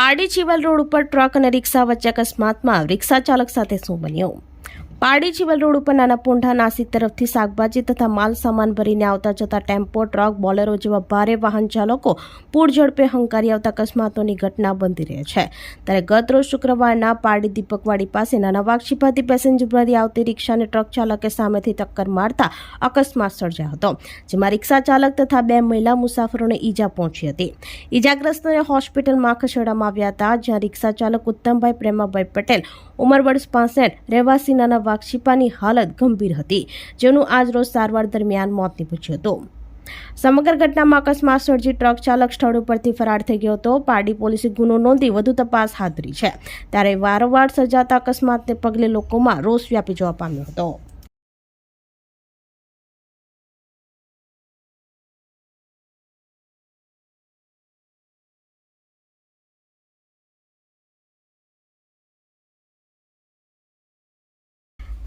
Pardi Chival road ઉપર truck અને રિક્ષા વચ્ચે અકસ્માતમાં રિક્ષા ચાલક સાથે શું બન્યું? પારડી ચીવલ રોડ ઉપર નાના પોંઢા નાસિક તરફથી શાકભાજી તથા માલ સામાન ભરીને આવતા જતા ટેમ્પો, ટ્રક, બોલેરો જેવા ભારે વાહન ચાલકો પૂર ઝડપે હંકારી આવતા અકસ્માતોની ઘટના બનતી રહે છે. ત્યારે ગત રોજ શુક્રવારના પારડી દીપકવાડી પાસે નાના વાક્ષીપાથી પેસેન્જર ભરી આવતી રિક્ષાને ટ્રક ચાલકે સામેથી ટક્કર મારતા અકસ્માત સર્જાયો હતો, જેમાં રિક્ષા ચાલક તથા બે મહિલા મુસાફરોને ઈજા પહોંચી હતી. ઈજાગ્રસ્તોને હોસ્પિટલમાં ખસેડવામાં આવ્યા હતા, જ્યાં રિક્ષા ચાલક ઉત્તમભાઈ પ્રેમાભાઈ પટેલ, ઉંમર વર્ષ પાસઠ, રહેવાસી નાના વાક્ષીપાની હાલત ગંભીર હતી, જેનું આજરોજ સારવાર દરમિયાન મોત નીપજ્યું હતું. સમગ્ર ઘટનામાં અકસ્માત સર્જી ટ્રક ચાલક સ્થળ ઉપરથી ફરાર થઈ ગયો હતો. પારડી પોલીસે ગુનો નોંધી વધુ તપાસ હાથ ધરી છે. ત્યારે વારંવાર સર્જાતા અકસ્માતને પગલે લોકોમાં રોષ વ્યાપી જવા પામ્યો હતો.